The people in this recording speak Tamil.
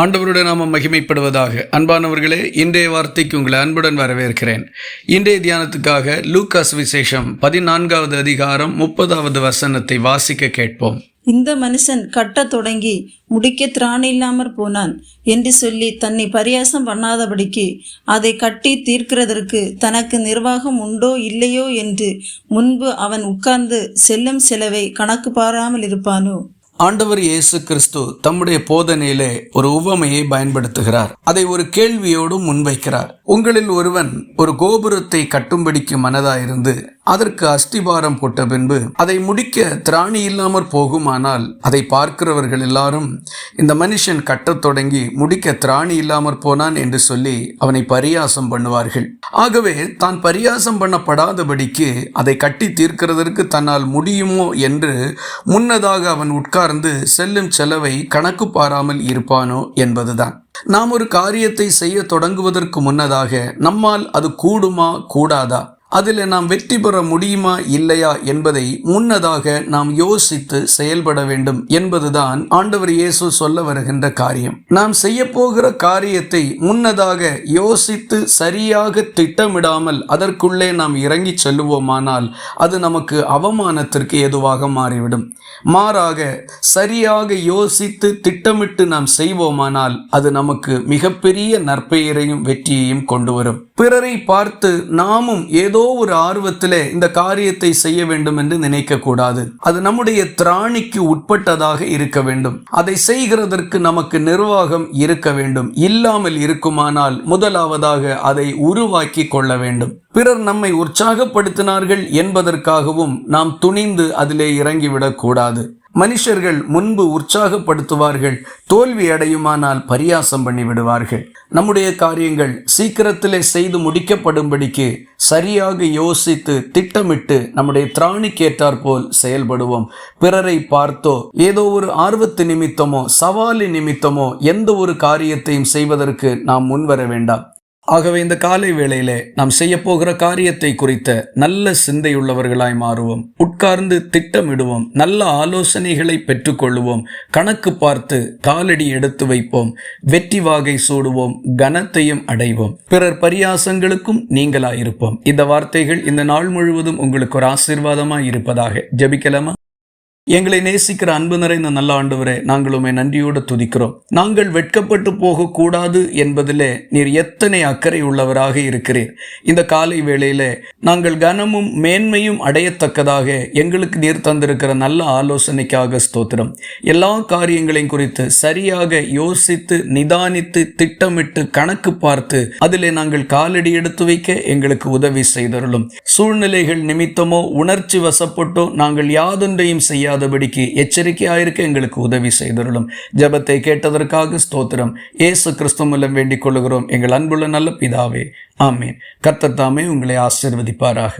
ஆண்டவருடைய நாமம் மகிமைப்படுவதாக. அன்பானவர்களே இன்றைய வார்த்தைக்கு உங்களை அன்புடன் வரவேற்கிறேன். இன்றைய தியானத்துக்காக லூக்காஸ் விசேஷம் பதினான்காவது அதிகாரம் முப்பதாவது வசனத்தை வாசிக்க கேட்போம். இந்த மனுஷன் கட்டத் தொடங்கி முடிக்க திராணி இல்லாமற் போனான் என்று சொல்லி தன்னை பரியாசம் பண்ணாதபடிக்கு அதை கட்டி தீர்க்கிறதற்கு தனக்கு நிர்வாகம் உண்டோ இல்லையோ என்று முன்பு அவன் உட்கார்ந்து செல்லும் செலவை கணக்கு பாராமல் இருப்பானோ? ஆண்டவர் இயேசு கிறிஸ்து தம்முடைய போதனையிலே ஒரு உவமையை பயன்படுத்துகிறார். அதை ஒரு கேள்வியோடு முன்வைக்கிறார். உங்களில் ஒருவன் ஒரு கோபுரத்தை கட்டும்படிக்கு மனதாயிருந்து அதற்கு அஸ்திபாரம் போட்ட பின்பு அதை முடிக்க திராணி இல்லாமற் போகுமானால் அதை பார்க்கிறவர்கள் எல்லாரும் இந்த மனுஷன் கட்டத் தொடங்கி முடிக்க திராணி இல்லாமற் போனான் என்று சொல்லி அவனை பரியாசம் பண்ணுவார்கள். ஆகவே தான் பரியாசம் பண்ணப்படாதபடிக்கு அதை கட்டி தீர்க்கிறதற்கு தன்னால் முடியுமோ என்று முன்னதாக அவன் உட்கார்ந்து செல்லும் செலவை கணக்கு பாராமல் இருப்பானோ என்பதுதான். நாம் ஒரு காரியத்தை செய்ய தொடங்குவதற்கு முன்னதாக நம்மால் அது கூடுமா கூடாதா? அதில் நாம் வெற்றி பெற முடியுமா இல்லையா என்பதை முன்னதாக நாம் யோசித்து செயல்பட வேண்டும் என்பதுதான் ஆண்டவர் இயேசு சொல்ல வருகின்ற காரியம். நாம் செய்ய போகிற காரியத்தை முன்னதாக யோசித்து சரியாக திட்டமிடாமல் அதற்குள்ளே நாம் இறங்கி செல்லுவோமானால் அது நமக்கு அவமானத்திற்கு ஏதுவாக மாறிவிடும். மாறாக சரியாக யோசித்து திட்டமிட்டு நாம் செய்வோமானால் அது நமக்கு மிகப்பெரிய நற்பெயரையும் வெற்றியையும் கொண்டு வரும். பிறரை பார்த்து நாமும் ஏதோ ஒரு ஆர்வத்திலே இந்த காரியத்தை செய்ய வேண்டும் என்று நினைக்க கூடாது. அது நம்முடைய திராணிக்கு உட்பட்டதாக இருக்க வேண்டும். அதை செய்கிறதற்கு நமக்கு நிர்வாகம் இருக்க வேண்டும். இல்லாமல் இருக்குமானால் முதலாவதாக அதை உருவாக்கி கொள்ள வேண்டும். பிறர் நம்மை உற்சாகப்படுத்தினார்கள் என்பதற்காகவும் நாம் துணிந்து அதிலே இறங்கிவிடக் கூடாது. மனுஷர்கள் முன்பு உற்சாகப்படுத்துவார்கள் தோல்வி அடையுமானால் பரியாசம் பண்ணிவிடுவார்கள். நம்முடைய காரியங்கள் சீக்கிரத்திலே செய்து முடிக்கப்படும்படிக்கு சரியாக யோசித்து திட்டமிட்டு நம்முடைய திராணிக்கேற்றாற் போல் செயல்படுவோம். பிறரை பார்த்தோ ஏதோ ஒரு ஆர்வத்து நிமித்தமோ சவாலி நிமித்தமோ எந்த ஒரு காரியத்தையும் செய்வதற்கு நாம் முன்வர வேண்டாம். ஆகவே இந்த காலை வேளையிலே நாம் செய்ய போகிற காரியத்தை குறித்த நல்ல சிந்தையுள்ளவர்களாய் மாறுவோம். உட்கார்ந்து திட்டமிடுவோம். நல்ல ஆலோசனைகளை பெற்றுக்கொள்வோம். கணக்கு பார்த்து காலடி எடுத்து வைப்போம். வெற்றி வாகை சூடுவோம். கனத்தையும் அடைவோம். பிறர் பரியாசங்களுக்கும் நீங்களாயிருப்போம். இந்த வார்த்தைகள் இந்த நாள் முழுவதும் உங்களுக்கு ஒரு ஆசீர்வாதமாய் இருப்பதாக. ஜெபிக்கலாமா? எங்களை நேசிக்கிற அன்பு நிறைந்த நல்ல ஆண்டவரே நாங்கள் உண்மை நன்றியோடு துதிக்கிறோம். நாங்கள் வெட்கப்பட்டு போகக்கூடாது என்பதிலே நீர் எத்தனை அக்கறை உள்ளவராக இருக்கிறீர். இந்த காலை வேளையிலே நாங்கள் கனமும் மேன்மையும் அடையத்தக்கதாக எங்களுக்கு நீர் தந்திருக்கிற நல்ல ஆலோசனைக்காக ஸ்தோத்திரம். எல்லா காரியங்களையும் குறித்து சரியாக யோசித்து நிதானித்து திட்டமிட்டு கணக்கு பார்த்து அதிலே நாங்கள் காலடி எடுத்து வைக்க எங்களுக்கு உதவி செய்தருளும். சூழ்நிலைகள் நிமித்தமோ உணர்ச்சி வசப்பட்டோ நாங்கள் யாதொன்றையும் செய்ய செய்யாதபடிக்கு எச்சரிக்கையாயிருக்க எங்களுக்கு உதவி செய்தருளும். ஜபத்தை கேட்டதற்காக ஸ்தோத்திரம். ஏசு கிறிஸ்து மூலம் வேண்டிக் கொள்கிறோம் எங்கள் அன்புள்ள நல்ல பிதாவே. ஆமேன். கர்த்தத்தாமே உங்களை ஆசிர்வதிப்பாராக.